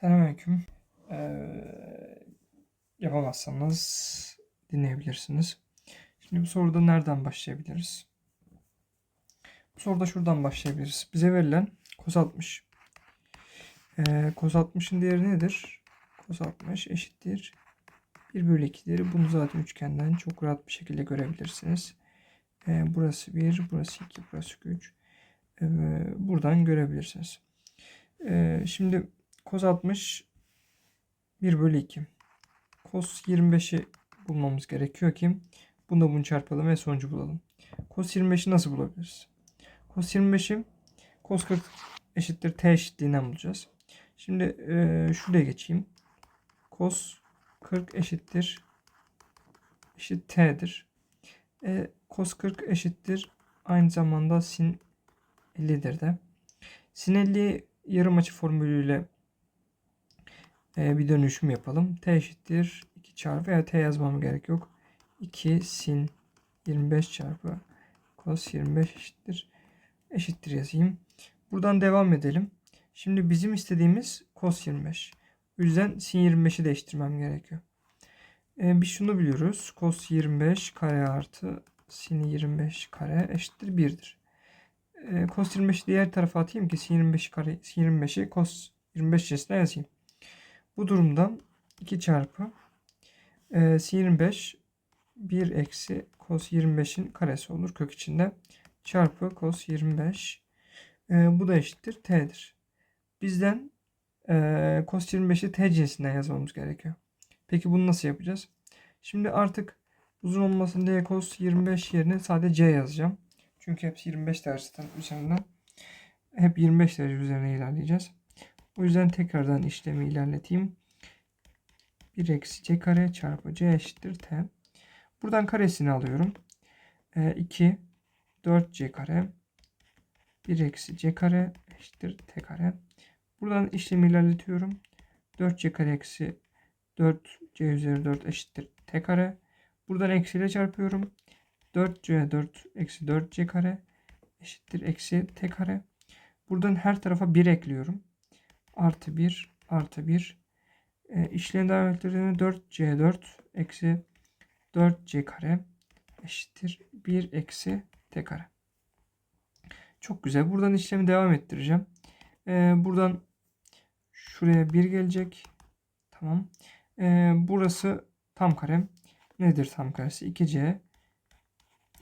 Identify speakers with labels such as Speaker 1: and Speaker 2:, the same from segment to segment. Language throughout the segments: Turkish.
Speaker 1: Selamünaleyküm. Ee, yapamazsanız dinleyebilirsiniz. Şimdi bu soruda nereden başlayabiliriz? Bu soruda şuradan başlayabiliriz. Bize verilen cos 60. Ee, cos 60'ın değeri nedir? Cos 60 eşittir 1 bölü 2'dir. Bunu zaten üçgenden çok rahat bir şekilde görebilirsiniz. Ee, burası 1, burası 2, burası 3. Ee, buradan görebilirsiniz. Ee, şimdi cos 60 1 bölü 2. Cos 25'i bulmamız gerekiyor ki bunda bunu çarpalım ve sonucu bulalım. Cos 25'i nasıl bulabiliriz? Cos 25'i cos 40 eşittir t eşitliğinden bulacağız. Şimdi e, şuraya geçeyim. Cos 40 eşittir eşit t'dir. E, cos 40 eşittir aynı zamanda sin 50'dir de. Sin 50'yi yarım açı formülüyle e, bir dönüşüm yapalım. T eşittir 2 çarpı veya T yazmam gerek yok. 2 sin 25 çarpı cos 25 eşittir. Eşittir yazayım. Buradan devam edelim. Şimdi bizim istediğimiz cos 25. O yüzden sin 25'i değiştirmem gerekiyor. E, biz şunu biliyoruz. Cos 25 kare artı sin 25 kare eşittir 1'dir. E, cos 25'i diğer tarafa atayım ki sin 25 kare sin 25'i cos 25 içerisine yazayım. Bu durumda 2 çarpı e, sin 25 1 eksi cos 25'in karesi olur kök içinde. Çarpı cos 25. E, bu da eşittir t'dir. Bizden e, cos 25'i t cinsinden yazmamız gerekiyor. Peki bunu nasıl yapacağız? Şimdi artık uzun olmasın diye cos 25 yerine sadece c yazacağım. Çünkü hepsi 25 dersten üzerinden. Hep 25 derece üzerine ilerleyeceğiz. O yüzden tekrardan işlemi ilerleteyim. 1 eksi c kare çarpı c eşittir t. Buradan karesini alıyorum. E, 2 4c kare 1 eksi c kare eşittir t kare. Buradan işlemi ilerletiyorum. 4c kare eksi 4c üzeri 4 eşittir t kare. Buradan eksiyle çarpıyorum. 4c 4 eksi 4c kare eşittir eksi t kare. Buradan her tarafa 1 ekliyorum. Artı 1 artı 1 e, işlem ettirdiğimde 4c4 eksi 4c kare eşittir 1 eksi t kare. Çok güzel. Buradan işlemi devam ettireceğim. E, buradan şuraya 1 gelecek. Tamam. E, burası tam kare. Nedir tam karesi? 2c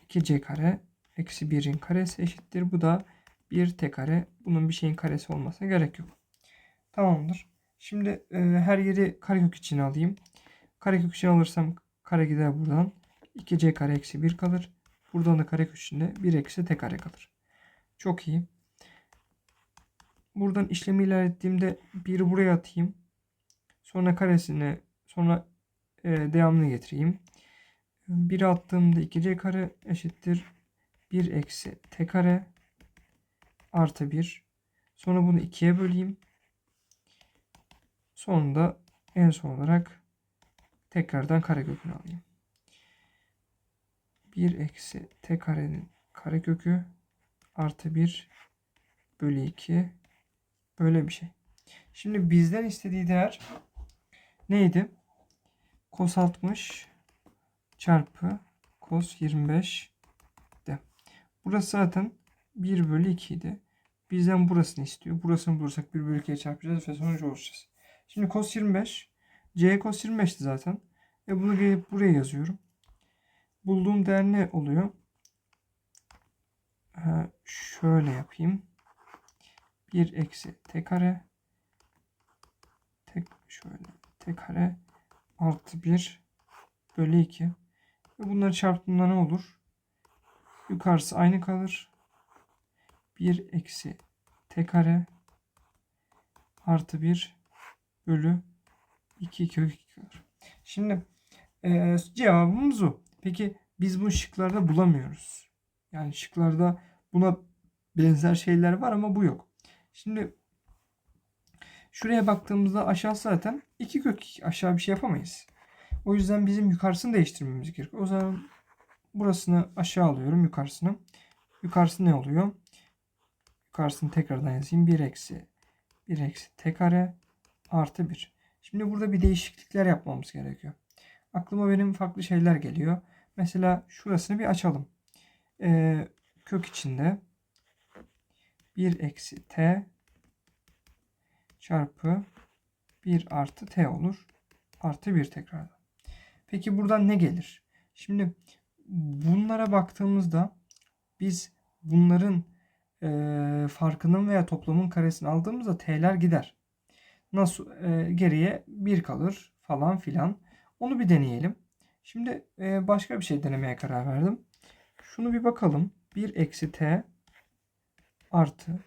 Speaker 1: 2c kare eksi 1'in karesi eşittir. Bu da 1 t kare. Bunun bir şeyin karesi olmasına gerek yok. Tamamdır. Şimdi e, her yeri karekök içine alayım. Karekök içine alırsam kare gider buradan. 2c kare eksi 1 kalır. Buradan da karekök içinde 1 eksi t kare kalır. Çok iyi. Buradan işlemi ilerlettiğimde 1'i buraya atayım. Sonra karesini sonra e, devamını getireyim. 1'i attığımda 2c kare eşittir 1 eksi t kare artı 1. Sonra bunu 2'ye böleyim. Sonunda en son olarak tekrardan karekökünü alayım. 1 eksi t karenin karekökü artı 1 bölü 2 böyle bir şey. Şimdi bizden istediği değer neydi? Cos 60 çarpı cos 25 de. Burası zaten 1 bölü 2 idi. Bizden burasını istiyor. Burasını bulursak 1 bölü 2'ye çarpacağız ve sonucu oluşacağız. Şimdi cos 25. C cos 25'ti zaten. E bunu gelip buraya yazıyorum. Bulduğum değer ne oluyor? Ha, şöyle yapayım. 1 eksi t kare tek şöyle t kare artı 1 bölü 2. Ve bunları çarptığımda ne olur? Yukarısı aynı kalır. 1 eksi t kare artı 1 bölü 2 kök 2 kalır. Şimdi e, cevabımız o. Peki biz bu şıklarda bulamıyoruz. Yani şıklarda buna benzer şeyler var ama bu yok. Şimdi şuraya baktığımızda aşağı zaten 2 kök 2. Aşağı bir şey yapamayız. O yüzden bizim yukarısını değiştirmemiz gerekiyor. O zaman burasını aşağı alıyorum yukarısını. Yukarısı ne oluyor? Yukarısını tekrardan yazayım. 1 eksi 1 eksi t kare artı 1. Şimdi burada bir değişiklikler yapmamız gerekiyor. Aklıma benim farklı şeyler geliyor. Mesela şurasını bir açalım. Ee, kök içinde 1 eksi t çarpı 1 artı t olur. Artı 1 tekrardan. Peki buradan ne gelir? Şimdi bunlara baktığımızda biz bunların e, farkının veya toplamın karesini aldığımızda t'ler gider. Nasıl e, geriye 1 kalır falan filan. Onu bir deneyelim. Şimdi e, başka bir şey denemeye karar verdim. Şunu bir bakalım. 1 eksi t artı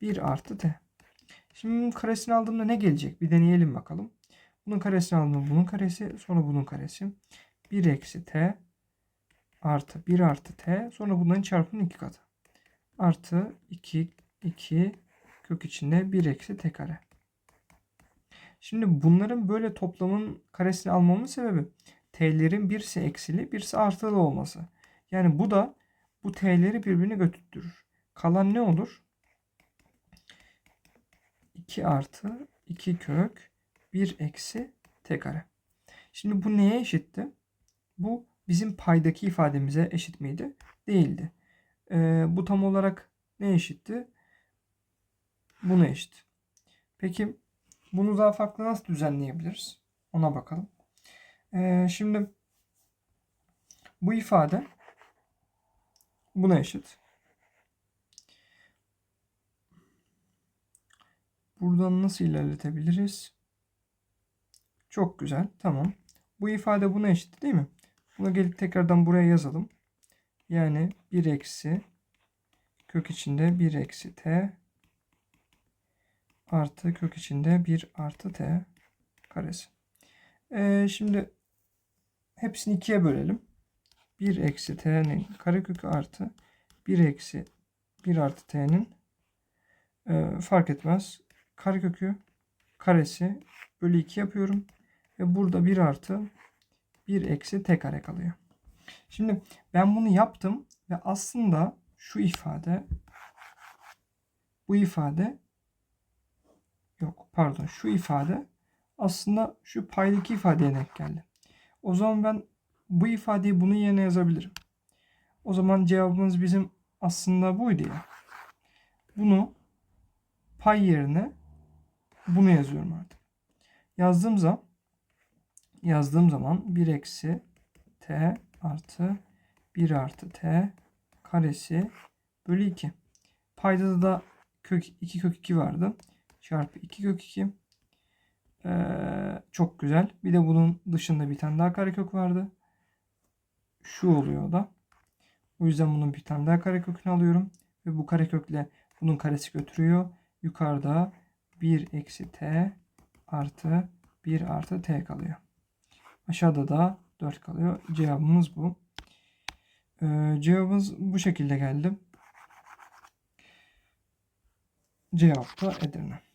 Speaker 1: 1 artı t. Şimdi bunun karesini aldığımda ne gelecek? Bir deneyelim bakalım. Bunun karesini aldığımda bunun karesi sonra bunun karesi. 1 eksi t artı 1 artı t sonra bunların çarpımının iki katı. Artı 2 2 kök içinde 1 eksi t kare. Şimdi bunların böyle toplamın karesini almamın sebebi t'lerin birisi eksili birisi artılı olması. Yani bu da bu t'leri birbirine götürtürür. Kalan ne olur? 2 artı 2 kök 1 eksi t kare. Şimdi bu neye eşitti? Bu bizim paydaki ifademize eşit miydi? Değildi. Ee, bu tam olarak ne eşitti? Buna eşit. Peki bunu daha farklı nasıl düzenleyebiliriz? Ona bakalım. Ee, şimdi bu ifade buna eşit. Buradan nasıl ilerletebiliriz? Çok güzel. Tamam. Bu ifade buna eşit değil mi? Bunu gelip tekrardan buraya yazalım. Yani 1 eksi kök içinde 1 eksi t artı kök içinde 1 artı t karesi. Ee, şimdi hepsini ikiye bölelim. 1 eksi t'nin karekökü artı 1 eksi 1 artı t'nin e, fark etmez. Karekökü karesi bölü 2 yapıyorum. Ve burada 1 artı 1 eksi t kare kalıyor. Şimdi ben bunu yaptım ve aslında şu ifade bu ifade yok pardon şu ifade aslında şu paydaki ifadeye denk geldi. O zaman ben bu ifadeyi bunun yerine yazabilirim. O zaman cevabımız bizim aslında buydu ya. Bunu pay yerine bunu yazıyorum artık. Yazdığım zaman yazdığım zaman 1 eksi t artı 1 artı t karesi bölü 2. Payda da kök 2 kök 2 vardı. Çarpı 2 kök 2. Ee, çok güzel. Bir de bunun dışında bir tane daha karekök vardı. Şu oluyor o da. O yüzden bunun bir tane daha karekökünü alıyorum. Ve bu karekökle bunun karesi götürüyor. Yukarıda 1 eksi t artı 1 artı t kalıyor. Aşağıda da 4 kalıyor. Cevabımız bu. Ee, cevabımız bu şekilde geldi. Cevap da Edirne.